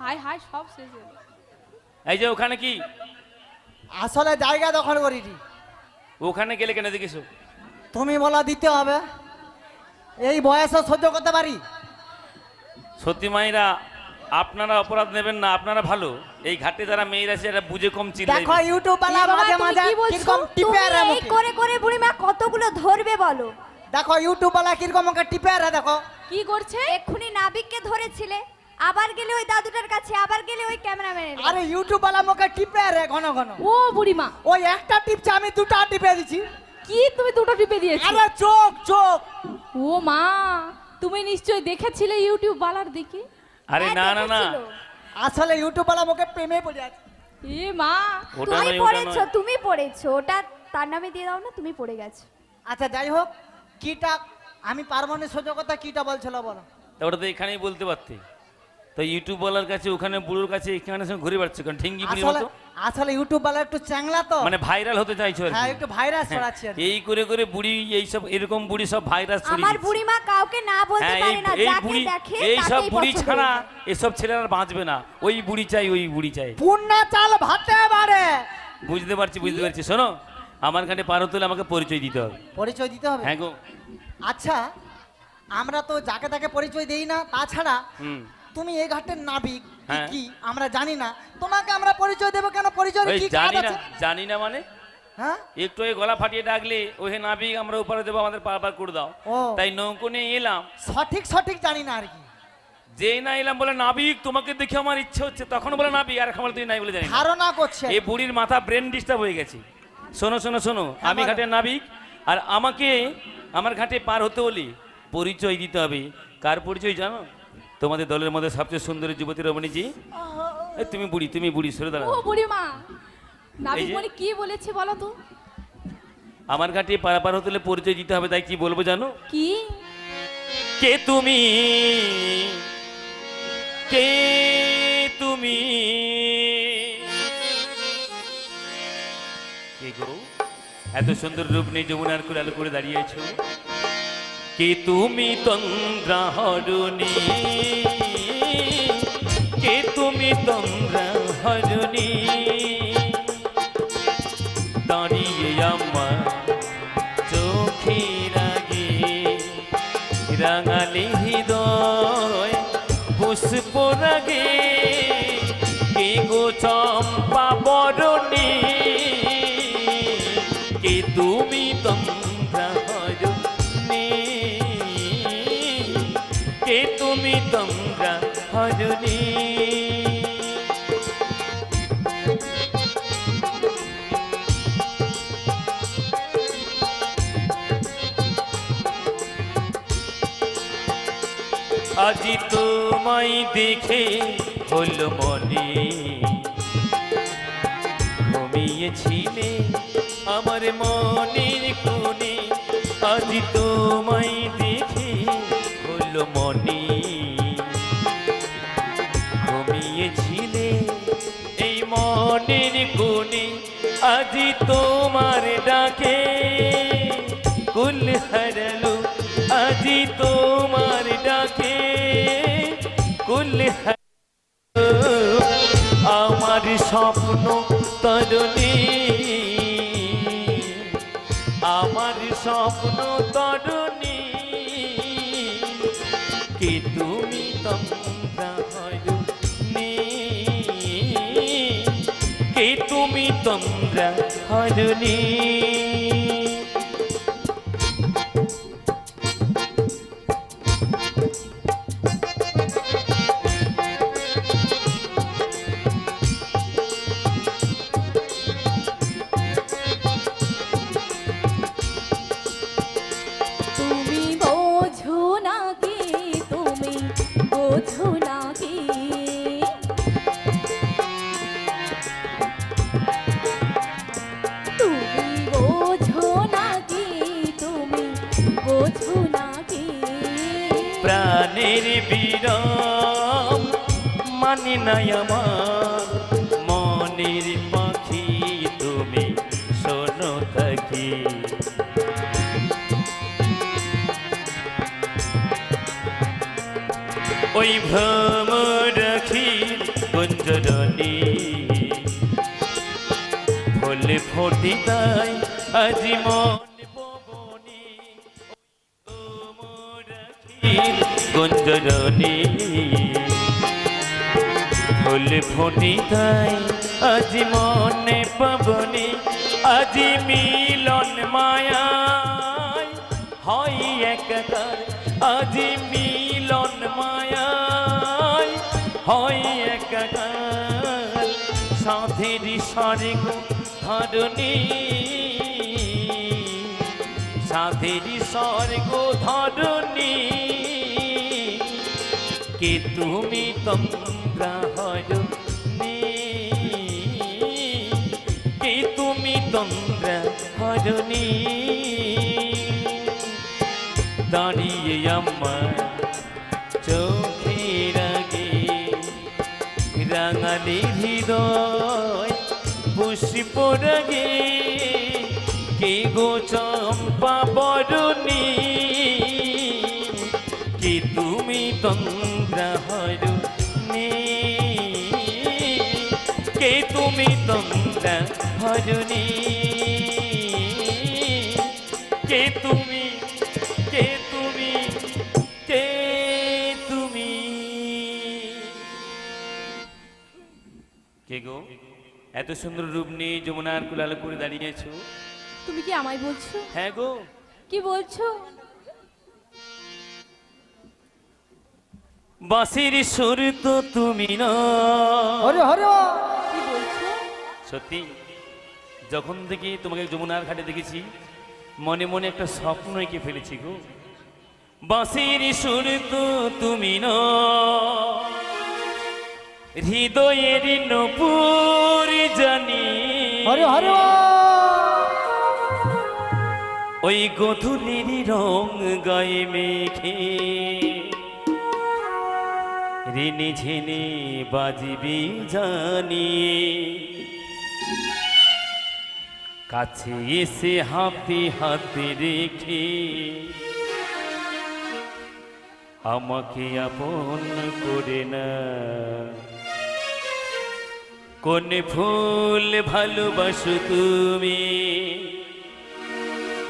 High high সব শেষ হলো এই যে ওখানে কি? আসলে জায়গা দখল করিনি। ওখানে গেলে কেন দেখিস? তুমি বলা দিতে হবে। এই বয়সে সহ্য করতে পারি? সত্যি মায়েরা আপনারা অপরাধ নেবেন না আপনারা ভালো। এই ঘাটে যারা মেয়েরা আছে এরা বুঝে কম চিল্লাই দেখো ইউটিউব বালা বাবা, মাঝে তুমি মাঝে কি বলছো? কীরকম টিপে তুমি আরে এই। করে করে বুড়িমা কতগুলো ধরবে বলো? দেখো ইউটিউব বালা কীরকম ওকে টিপে আরে দেখো। কি করছে? এক্ষুনি নাবিককে ধরেছিলে। আবার গেলে ওই দাদুটার কাছে আবার গেলে ওই ক্যামেরাম্যানের আরে ইউটিউব বালা মুখে টিপে আরে ঘন ঘন। ও বুড়িমা। ওই একটা টিপছে আমি দুটো টিপে দিছি। কি তুমি দুটো টিপে দিয়েছ? আরে চোখ চোখ। ও মা তুমি নিশ্চয়ই দেখেছিলে ইউটিউব বালার দিকে? আরে হ্যাঁ, না না না। আসলে ইউটিউব বালা মুখে প্রেমে পড়ে আছে। এ মা তুমি পড়েছো তুমি পড়েছো ওটা তার নামে দিয়ে দাও না তুমি পড়ে গেছো। আচ্ছা যাই হোক কিটা আমি পারব না সহ্য করতে কিটা বলছিল বলো। তা ওটা তো এখানেই বলতে পারতে। তো ইউটিউব বলার কাছে ওখানে বুড়োর কাছে এখানে সঙ্গে ঘুরে বেড়াচ্ছে কারণ ঠিঙ্গি বুড়ির আসলে মতো। আসলে ইউটিউব বালা একটু চ্যাংলা তো। মানে ভাইরাল হতে চাইছো আর হ্যাঁ একটু ভাইরাস হ্যাঁ, ছড়াচ্ছে আর কি। এই করে করে বুড়ি এই সব এরকম বুড়ি সব ভাইরাস ছড়িয়ে আমার। বুড়িমা কাউকে না বলতে হ্যাঁ এই পারে না এই যাকে বুড়ি দেখে এই সব তাকেই বুড়ি পছন্দ ছাড়া হয়ে এসব ছেলেরা বাঁচবে না। ওই বুড়ি চাই ওই বুড়ি চাই। পূর্ণা চাল ভাতে বাড়ে। বুঝতে পারছি বুঝতে পারছি। শোনো আমার কাছে পার হতে হলে আমাকে পরিচয় দিতে হবে। পরিচয় দিতে হবে? হ্যাঁ গো। আচ্ছা আমরা তো যাকে তাকে পরিচয় দেই না তাছাড়া হুম। তুমি এই ঘাটের নাবিক কি হ্যাঁ। কি? আমরা জানি না। তোমাকে আমরা পরিচয় দেবো কেন? পরিচয় কি জানি না জানি না মানে? হ্যাঁ? একটু ওই গলা ফাটিয়ে ডাকলে ওই নাবিক আমরা উপরে দেবো আমাদের পার পার করে দাও। তাই নৌকো নিয়ে এলাম। সঠিক সঠিক জানি না আর কি। যেই না এলাম বলে নাবিক তোমাকে দেখে আমার ইচ্ছে হচ্ছে। তখন বলে নাবিক আর খাবার তুই নাই বলে জানি না। ধারণা করছে। এই বুড়ির মাথা ব্রেন ডিস্টার্ব হয়ে গেছে। শোনো শোনো শোনো আমি ঘাটের নাবিক আর আমাকে আমার ঘাটে পার হতে হলে পরিচয় দিতে হবে। কার পরিচয় জানো? তোমাদের দলের মধ্যে সবচেয়ে সুন্দরী যুবতী রমণীজি? তুমি বুড়ি তুমি বুড়ি সরে ও দাঁড়াও বুড়িমা নাবিক যে- মনি কি বলেছে বলো তো? আমার ঘাটে পারাপার হতে পরিচয় দিতে হবে তাই কি বলব জানো? কি? কে তুমি? কে তুমি? কে গো? এত সুন্দর রূপ নেই যমুনার করে আলো করে দাঁড়িয়েছ কে তুমি তন্দ্রা হরণী কে তুমি তন্দ্রা হরণী দাঁড়িয়ে আমার চোখের আগে রাঙালি হৃদয়, পুষ্প আজি তোমায় দেখে হলো মনে। ঘুমিয়েছিলে আমার মনের কোণে। আজি তোমায় দেখে হলো মনে। ঘুমিয়েছিলে এই মনের কোণে। আজি তোমার ডাকে স্বপ্ন তরুণী। আমার স্বপ্ন তরুণী। কি তুমি হরণী কি তুমি তন্দ্রা হরণী জানি নাই আমার। মনের পাখি তুমি শোনো থাকি ওই ভ্রম রাখি গুঞ্জরণী ফুলে ফোটি তাই আজি মন পবনী গুঞ্জরণী ফুল ফোটি তাই আজি মনে পাবনি, আজি মিলন মায়া হয় একাকার আজি মিলন মায়া হয় একাকার সাধের স্বর্গ ধরণী। সাধের স্বর্গ ধরণী। কে তুমি তন্দ্রা কে তুমি দাঁড়িয়ে আমার চোখের রাঙালি হৃদয় পুষ্প কে গো তন্দ্রা হরণী কে তুমি? কে তুমি? কে তুমি? কে গো? এত সুন্দর রূপ নিয়ে যমুনার কুলালে করে দাঁড়িয়েছো। তুমি কি আমায় বলছো? হ্যাঁ গো। কি বলছো? বাঁশির সুর তো তুমি না হরে হরে। সত্যি যখন থেকে তোমাকে যমুনার ঘাটে দেখেছি মনে মনে একটা স্বপ্ন এঁকে ফেলেছি গো। বাঁশির সুর তো তুমি না হৃদয়ের নপুর জানি। হরে হরে ওই গধুলির রং গায়ে মেখে ঋণি ঝিনি বাজিবি জানি কাছে এসে হাতে হাতে রেখে আমাকে আপন করে না। কোন ফুল ভালোবাসো তুমি?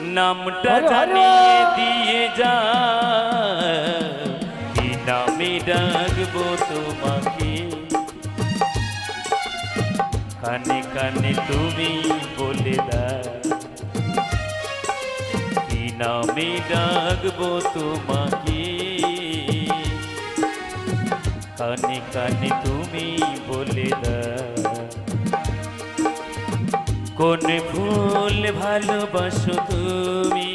নামটা হরে। দিয়ে যা। কি নামে ডাকবো তোমাকে? কানে কানে তুমি বলে নামে ডাকবো তোমাকে। কানে কানে তুমি বলে কোন ফুল ভালোবাসো তুমি?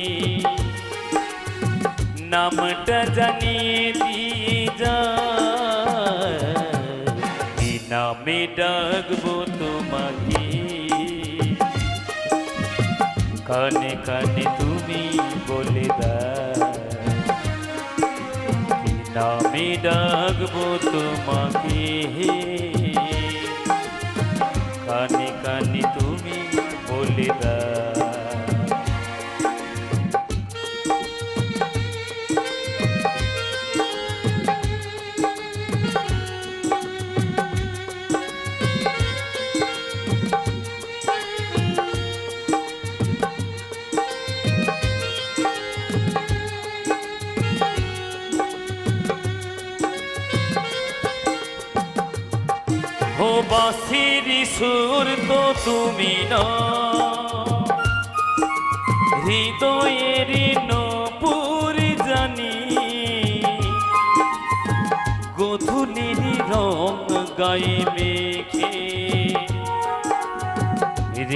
নামটা জানিয়ে দিয়ে যা নামে ডাকবো তোমাকে। কানে কানে তুমি বলে দাও কি নামে ডাকবো তোমাকে কানে কানে তুমি বলে দাও সুর তো তুমি না। হৃদয়ের নপুর জানি। গধুলির রং গায়ে মেখে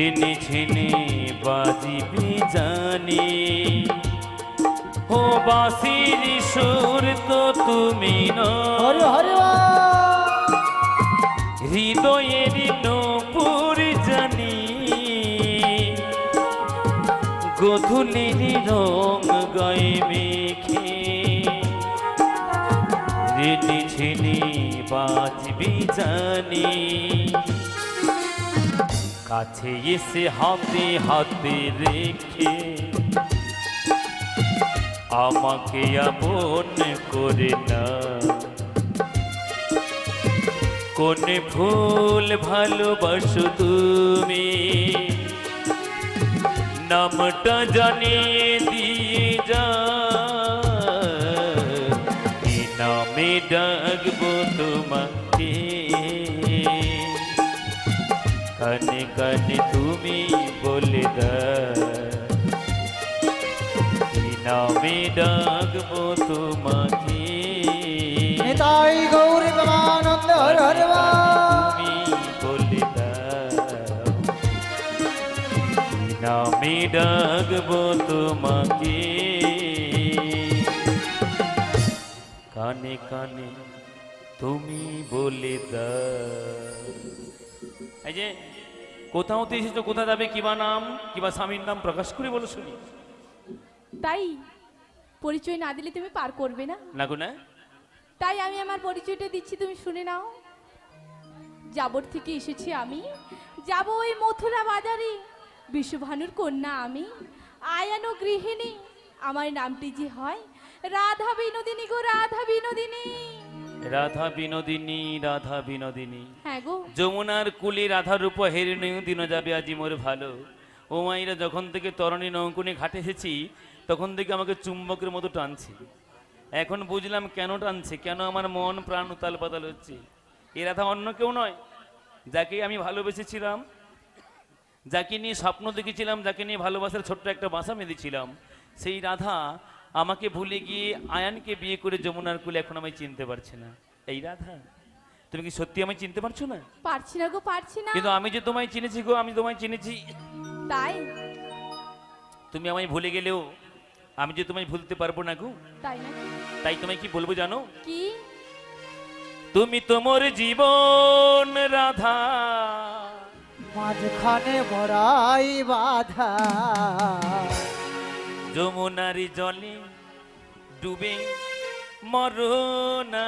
ঋণি ছিনে বাজিবি জানি। ও বাঁশির সুর তো তুমি না। হৃদয়ের নপুর গধুলির রং গায়ে মেখে। রেডি ছিনি বাজবি জানি। কাছে এসে হাতে হাতে রেখে আমাকে আপন করে না। কোন ফুল ভালোবাসো তুমি? নামটা জানিয়ে দিয়ে যা কি নামে ডাকবো তোমাকে কানে কানে তুমি বলে কি নামে ডাকবো তোমাকে নিতাই ডাকবো তোমাকে। কানে কানে তুমি বলে এই যে কোথাও তো এসেছ কোথা যাবে কিবা নাম কিবা স্বামীর নাম প্রকাশ করে বলো শুনি। তাই পরিচয় না দিলে তুমি পার করবে না। না না? তাই আমি আমার পরিচয়টা দিচ্ছি তুমি শুনে নাও। যাবর থেকে এসেছি আমি। যাব ওই মথুরা বাজারে। বিশ্বভানুর কন্যা আমি। আয়ানো গৃহিণী আমার নামটি যে হয়? রাধা বিনোদিনী গো রাধা বিনোদিনী। রাধা বিনোদিনী রাধা বিনোদিনী। হ্যাঁ গো। যমুনার কুলি রাধার রূপ হেরিণী দিন যাবে আজি মোর ভালো। ও মাইরা যখন থেকে তরণী নৌকুনি ঘাটে এসেছি তখন থেকে আমাকে চুম্বকের মতো টানছে। এখন বুঝলাম কেন টানছে কেন আমার মন প্রাণ উতাল পাতাল হচ্ছে। এ রাধা অন্য কেউ নয় যাকে আমি ভালোবেসেছিলাম যাকে নিয়ে স্বপ্ন দেখেছিলাম যাকে নিয়ে ভালোবাসার ছোট্ট একটা বাসা বেঁধেছিলাম সেই রাধা আমাকে ভুলে গিয়ে আয়ানকে বিয়ে করে যমুনার কুলে এখন আমি চিনতে পারছি না। এই রাধা তুমি কি সত্যি আমি চিনতে পারছ না? পারছি না গো পারছি না। কিন্তু আমি যে তোমায় চিনেছি গো আমি তোমায় চিনেছি। তাই? তুমি আমায় ভুলে গেলেও আমি যে তোমায় ভুলতে পারব না গো। তাই নাকি? তাই তোমায় কি বলব জানো? কি? তুমি তোমার জীবন রাধা। মাঝখানে বড়াই বাধা। যমুনারি জলে ডুবে মরনা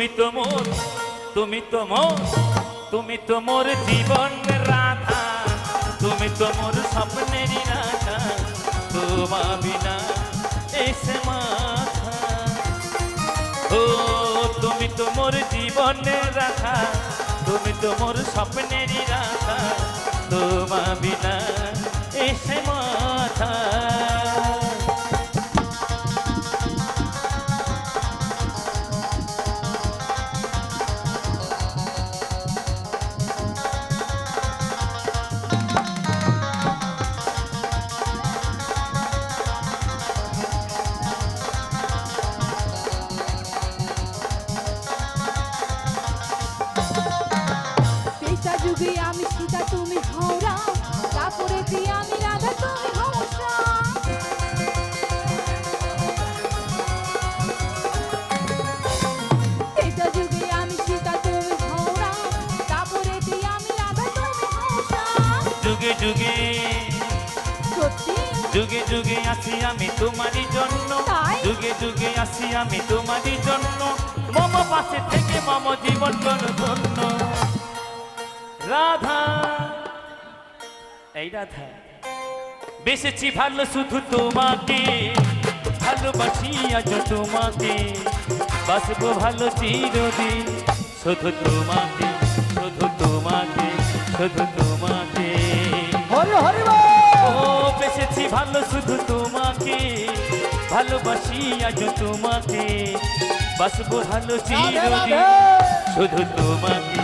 তুমি তো মোর, তুমি তো মোর, তুমি তো মোর জীবন রাধা, তুমি তো মোর স্বপ্নেরই রাধা তোমা বিনা এসে মাথা। ও, তুমি তো মোর জীবনের রাধা, তুমি তো মোর স্বপ্নেরই রাধা তোমা বিনা এসে মাথা। যুগে যুগে। যুগে যুগে আসি আমি তোমারই জন্য। যুগে যুগে আসি আমি তোমারই জন্য। মম পাশে থেকে মম জীবন ধন্য রাধা। এই রাধা বেসেছি ভালো শুধু তোমাকে। ভালোবাসি আজ তোমাকে। বাসবো ভালো চিরদিন। শুধু তোমাকে শুধু তোমাকে শুধু তোমাকে। বেসেছি ভালো শুধু তোমাকে ভালোবাসি আজ তোমাকে বাসবো ভালো চিরদিন। শুধু তোমাকে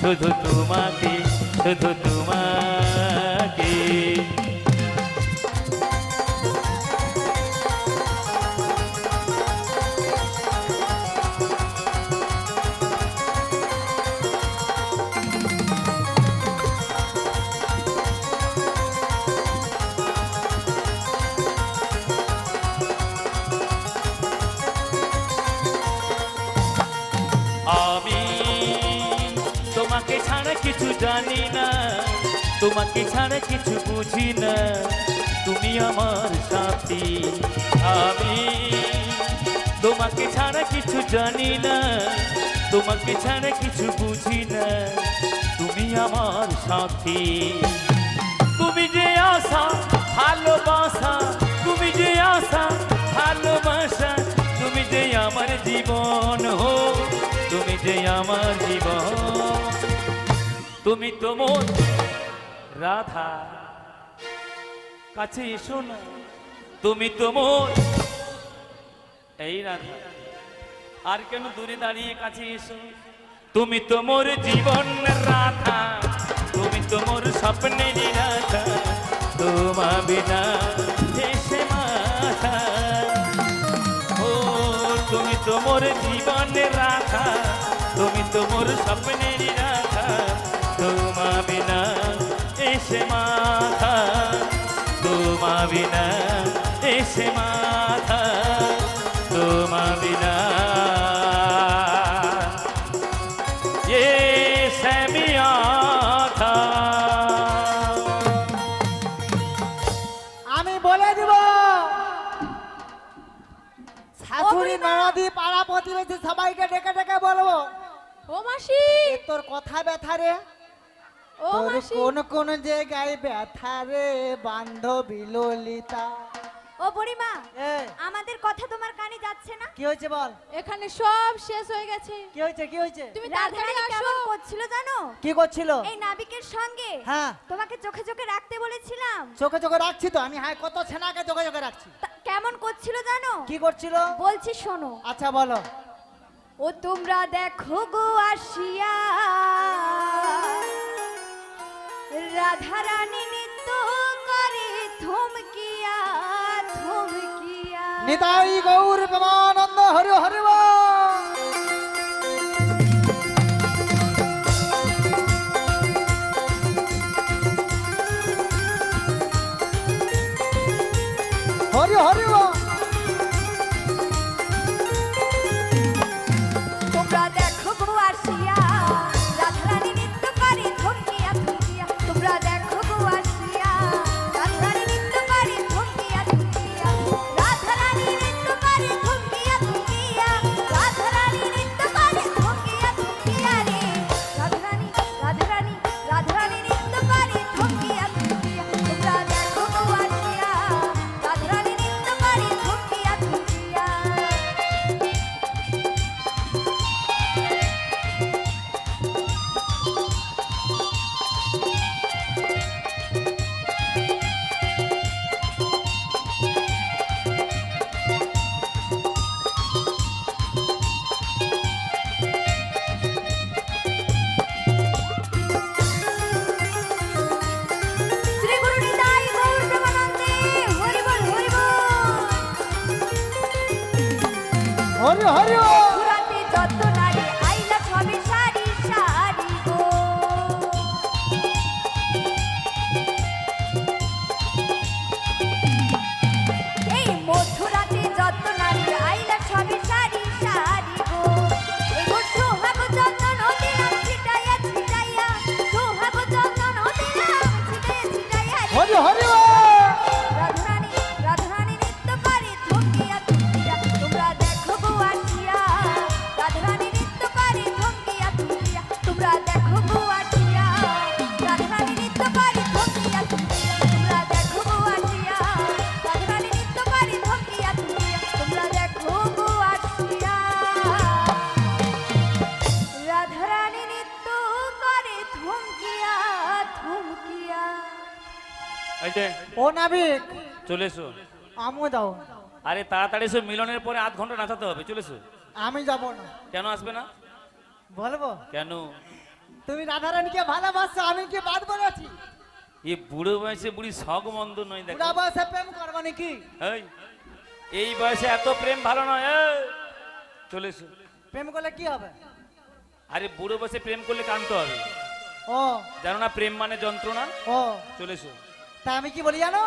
শুধু তোমাকে শুধু তোমাকে তোমাকে ছাড়া কিছু বুঝি না। তুমি আমার সাথী, আমি। তোমাকে ছাড়া কিছু জানি না। তোমাকে ছাড়া কিছু বুঝি না। তুমি আমার সাথী। তুমি যে আশা, ভালোবাসা, তুমি যে আশা, ভালোবাসা, তুমি যে আমার জীবন হো, তুমি যে আমার জীবন। তুমি তো মোর রাধা, কাছে এসো না তুমি তো মোর। এই রাধা, আর কেন দূরে দাঁড়িয়ে কাছে এসো? তুমি তো মোর জীবন রাধা, তুমি তো মোর স্বপ্নের রাধা, তোমা বিনা এসে মাথা। ও, তুমি তো মোর জীবন রাধা, তুমি তো মোর স্বপ্নের রাধা। এসে মাথা তোমা বিনা এসে মাথা তোমা বিনা আমি বলে দিব শাশুড়ি ননদি পাড়া প্রতিবেশী সবাইকে ডেকে ডেকে বলব ও তোর কথা ব্যথা রে। তোর কোন কোন জায়গায় ব্যথা রে বান্ধবী ললিতা। ও বুড়িমা এ। আমাদের কথা তোমার কানে যাচ্ছে না? কি হয়েছে বল? এখানে সব শেষ হয়ে গেছে। কি হয়েছে কি হয়েছে? তুমি তাড়াতাড়ি রাধারানী আসো। কেমন করছিল জানো? কি করছিল? এই নাবিকের সঙ্গে। হ্যাঁ। তোমাকে চোখে চোখে রাখতে বলেছিলাম। চোখে চোখে রাখছি তো আমি হ্যাঁ কত ছেনাকে চোখে চোখে রাখছি। তা- কেমন করছিল জানো? কি করছিল? বলছি শোনো। আচ্ছা বলো। ও তোমরা দেখো গো আসিয়া। নিতাই গৌর প্রমানন্দ হরি হরি নাবিক। চলে এসো। আমু দাও আরে তাড়াতাড়ি এসো মিলনের পরে আধ ঘণ্টা নাচাতে হবে চলে এসো। আমি যাব না। কেন আসবে না? বলব? কেন? তুমি রাধারানীকে ভালোবাসো আমি কি বাদ বলেছি এই বুড়ো বয়সে বুড়ি শখ মন্দ নয় দেখো। বুড়া বয়সে প্রেম করব নাকি? এই, এই বয়সে এত প্রেম ভালো নয়। চলে এসো। প্রেম করলে কি হবে? আরে বুড়ো বয়সে প্রেম করলে কানতে হবে। ও। জানো না প্রেম মানে যন্ত্রণা? ও। চলে এসো। তা আমি কি বলি জানো?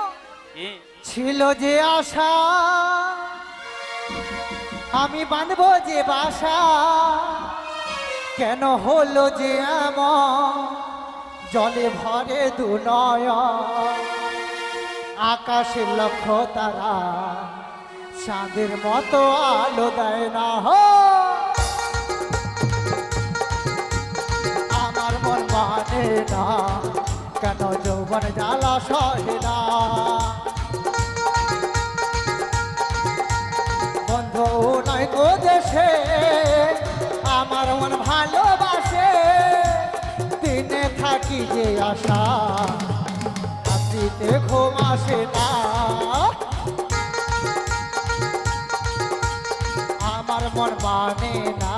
ছিল যে আশা আমি বাঁধবো যে বাসা। কেন হলো যে এমন? জলে ভরে দু আকাশের লক্ষ্য তারা চাঁদের মতো আলো দেয় না হো। আমার মন মানে না কেন যৌবন জ্বালা সহে বন্ধু নয় গো দেশে, আমার মন ভালোবাসে। দিনে থাকি যে আশা, রাত্রিতে ঘুম আসে না। আমার মন মানে না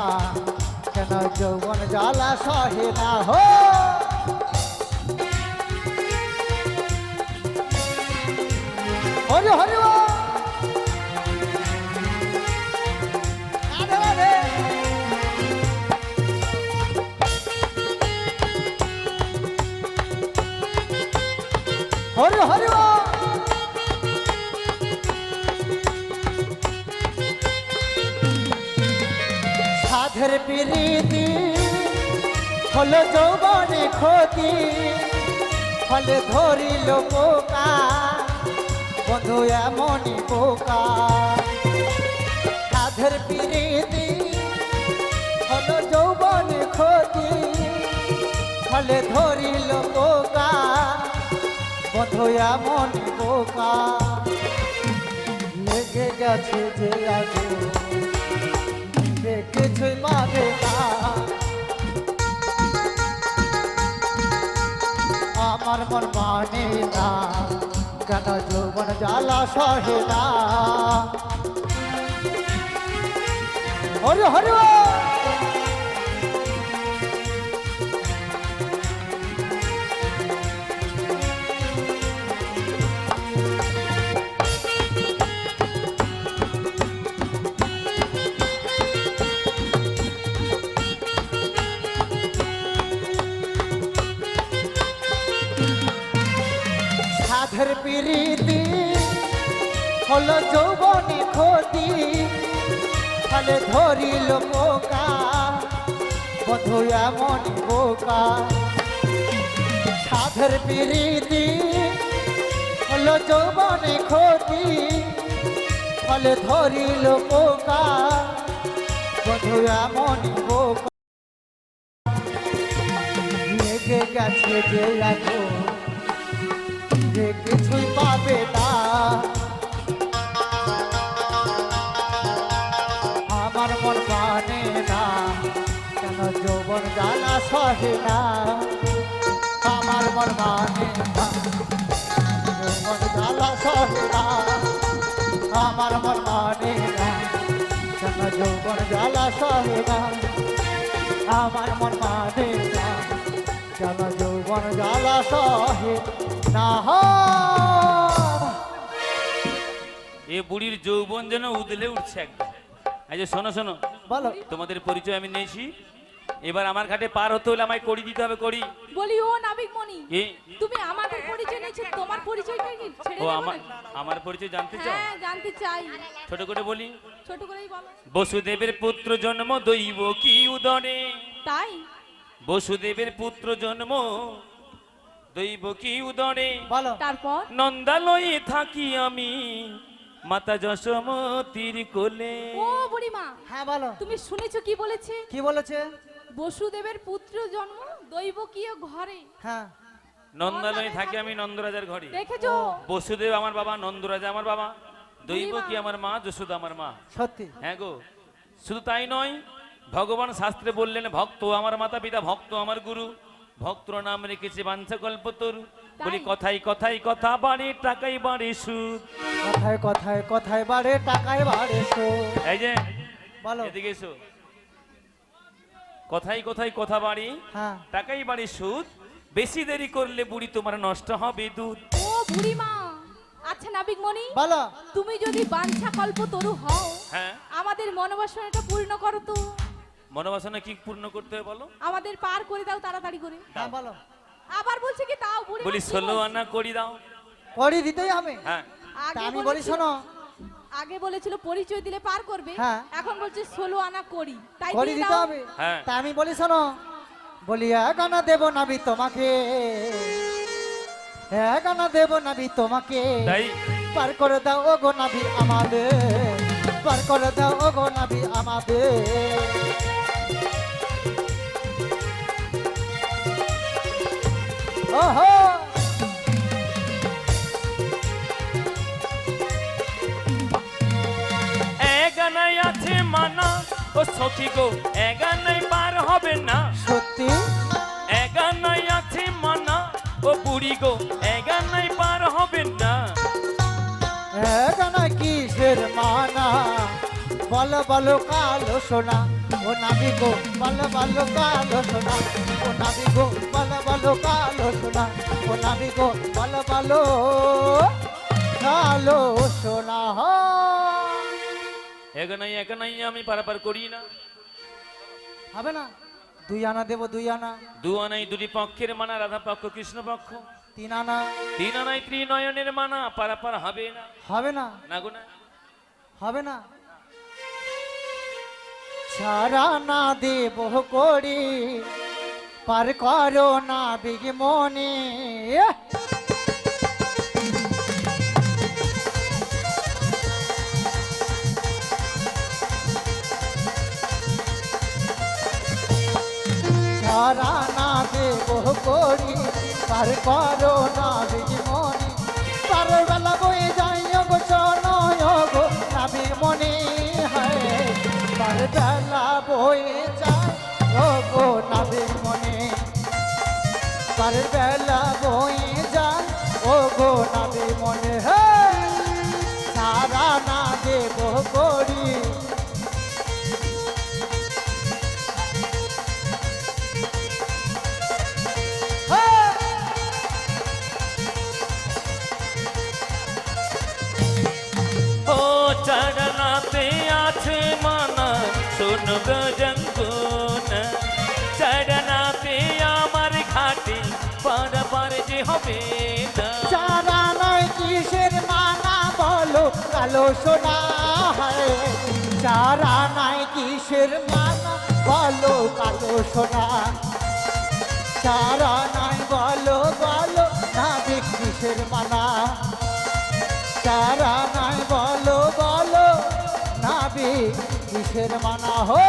কেন যৌবন জ্বালা সহে না। হো! সাধের প্রীতি হলো যৌবনে ক্ষতি, ফলে ধরিল পোকা বন্ধু এমনই পোকা সাধের প্রীতি হলো যৌবনে ক্ষতি, ফলে ধরিল পোকা বন্ধু এমনই পোকা। লেগে গেছে যে আগে কিছুই পাবে না। আমার মন মানে না, কেন যৌবন জ্বালা সহে না। হরি হরি প্রীতি হলো যৌবনী ক্ষতি। ফলে ধরিল পোকা, বধু এমন বোকা। সাধের প্রীতি হলো যৌবনী ক্ষতি ফলে ধরিল পোকা, বধু এমন বোকা। লেগে যে এখন যে কিছুই না। আমার মন মানে না যৌবন জ্বালা সহে না। আমার মন মানে না যৌবন জ্বালা সহে না। আমার মন মানে না যৌবন জ্বালা সহে না। এ বুড়ির যৌবন যেন উদলে উঠছে একদম। যে শোনো শোনো। বলো। তোমাদের পরিচয় আমি নিয়েছি। এবার আমার ঘাটে পার হতে হলে আমায় করি দিতে হবে করি বলি ও নাবিক কি? তুমি আমাদের পরিচয় নিয়েছো তোমার পরিচয়টা কি? ছেড়ে ও আমার আমার পরিচয় জানতে চাও? হ্যাঁ জানতে চাই। ছোট করে বলি। ছোট করেই বলো। বসুদেবের পুত্র জন্ম দৈব কি উদরে? তাই? বসুদেবের পুত্র জন্ম দৈব কি উদরে? বলো। তারপর? নন্দালয়ে থাকি আমি মাতা যশোমতির কোলে। ও বুড়িমা হ্যাঁ বলো। তুমি শুনেছো কি বলেছে? কি বলেছে? বসুদেবের পুত্র জন্ম দৈবকীয় ঘরে। হ্যাঁ। নন্দালয়ে থাকি আমি নন্দরাজার ঘরে। দেখেছ? বসুদেব আমার বাবা নন্দরাজা আমার বাবা দৈব কি আমার মা যশোদা আমার মা। সত্যি? হ্যাঁ গো। শুধু তাই নয় ভগবান শাস্ত্রে বললেন ভক্ত আমার মাতা পিতা ভক্ত আমার গুরু ভক্ত নাম রেখেছে বাঞ্ছা কল্প তরু বলি? কথাই কথাই কথা বাড়ে টাকাই বাড়ে সুদ। কথায় কথায় কথায় বাড়ে টাকায় বাড়ে সো এই যে বলো। এদিকে এসো। কথাই কথাই কথা বাড়ি। হ্যাঁ। টাকাই বাড়ি সুদ। বেশি দেরি করলে বুড়ি তোমার নষ্ট হবে দুধ। ও বুড়িমা আচ্ছা নাবিক মণি বলো। তুমি যদি বাঞ্ছা কল্প তরু হও হ্যাঁ। আমাদের মনোবাসনাটা পূর্ণ করো তো। মনোবাসনা কি পূর্ণ করতে হবে বলো? আমাদের পার করে দাও তাড়াতাড়ি করে। হ্যাঁ বলো। আবার বলছে কি তাও বুড়ি বলি ষোলো আনা করি দাও। করি দিতেই হবে। হ্যাঁ। আমি বলি শোনো। আগে বলেছিল পরিচয় দিলে পার করবে হ্যাঁ। এখন বলছে ষোলো আনা করি তাই করি দিয়ে দিতে দাও। হবে? হ্যাঁ। তা আমি বলি শোনো বলি এগানা দেব নাবি তোমাকে। এগানা দেব নাবি তোমাকে। তাই? পার করে দাও ও গো নাবি আমাদের। পার করে দাও ও গো নাবি আমাদের। ওহো! আছে মানা। ও সখী গো এগানাই পার হবে না। সত্যি? এগানাই আছে মানা। ও বুড়ি গো এগানাই পার হবে না। এগানা কিসের মানা? বল বল কালো সোনা। ও নাবি গো বল বল কালো সোনা। ও নাবি গো বল বল কালো সোনা। ও নাবি গো বল বল কালো সোনা। এগানাই এগানাই আমি পারাপার করি না। হবে না? দুই আনা দেবো দুই আনা। দু আনাই দুটি পক্ষের মানা রাধা পক্ষ কৃষ্ণ পক্ষ। তিন আনা। তিন আনাই ত্রিনয়নের মানা পারাপার হবে না। হবে না? না গো না। হবে না? ছাড়া না দেব করি পার করো না বিগ ছাড়া না দেব করি পার করো না বিগ মনে পার বেলা বয়ে যাই গো চনয় গো নাবির মনে হয় পার বেলা বয়ে যায় গো নাবির মনে। পার বেলা বয়ে যায় ও গো নাবির মনে হ্যাঁ। কালো সোনা হয় চারা নাই কিসের মানা বলো কালো সোনা। চারা নাই বলো বলো না কিসের মানা চারা নাই বলো বলো না কিসের মানা হো!